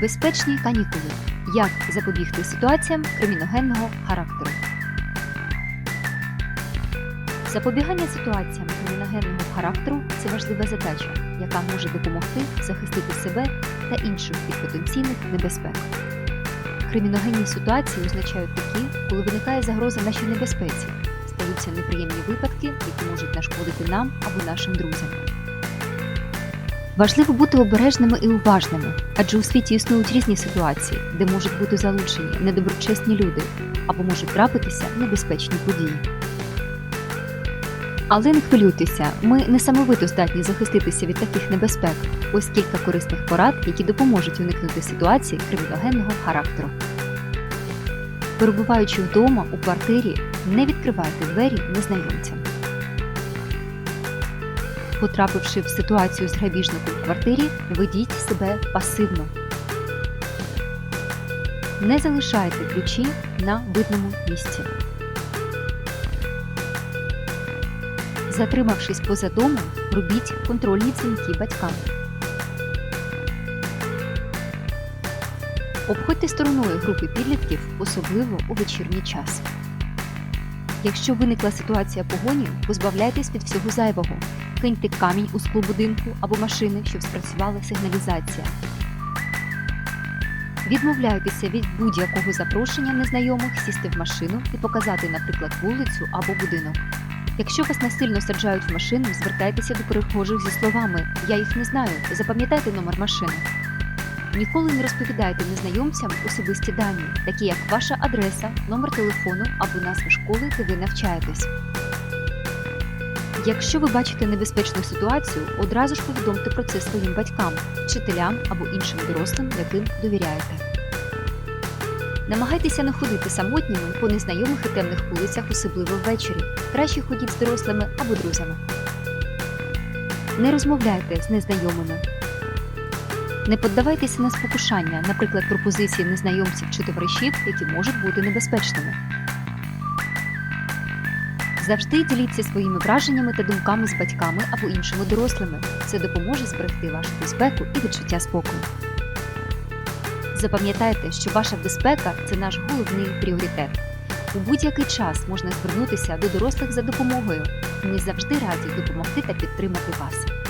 Безпечні канікули. Як запобігти ситуаціям криміногенного характеру. Запобігання ситуаціям криміногенного характеру це важлива задача, яка може допомогти захистити себе та інших від потенційних небезпек. Криміногенні ситуації означають такі, коли виникає загроза нашій небезпеці, стаються неприємні випадки, які можуть нашкодити нам або нашим друзям. Важливо бути обережними і уважними, адже у світі існують різні ситуації, де можуть бути залучені недоброчесні люди або можуть трапитися небезпечні події. Але не хвилюйтеся, ми несамовито здатні захиститися від таких небезпек. Ось кілька корисних порад, які допоможуть уникнути ситуації криміногенного характеру. Перебуваючи вдома у квартирі, не відкривайте двері незнайомцям. Потрапивши в ситуацію з грабіжником в квартирі, ведіть себе пасивно. Не залишайте ключі на видному місці. Затримавшись поза домом, робіть контрольні дзвінки батькам. Обходьте стороною групи підлітків, особливо у вечірній час. Якщо виникла ситуація погоні, позбавляйтесь від всього зайвого. Киньте камінь у скло будинку або машини, щоб спрацювала сигналізація. Відмовляйтеся від будь-якого запрошення незнайомих сісти в машину і показати, наприклад, вулицю або будинок. Якщо вас насильно саджають в машину, звертайтеся до перехожих зі словами Я їх не знаю, запам'ятайте номер машини. Ніколи не розповідайте незнайомцям особисті дані, такі як ваша адреса, номер телефону або назва школи, де ви навчаєтесь. Якщо ви бачите небезпечну ситуацію, одразу ж повідомте про це своїм батькам, вчителям або іншим дорослим, яким довіряєте. Намагайтеся не ходити самотніми по незнайомих і темних вулицях, особливо ввечері. Краще ходіть з дорослими або друзями. Не розмовляйте з незнайомими. Не піддавайтеся на спокушання, наприклад, пропозиції незнайомців чи товаришів, які можуть бути небезпечними. Завжди діліться своїми враженнями та думками з батьками або іншими дорослими. Це допоможе зберегти вашу безпеку і відчуття спокою. Запам'ятайте, що ваша безпека це наш головний пріоритет. У будь-який час можна звернутися до дорослих за допомогою. Ми завжди раді допомогти та підтримати вас.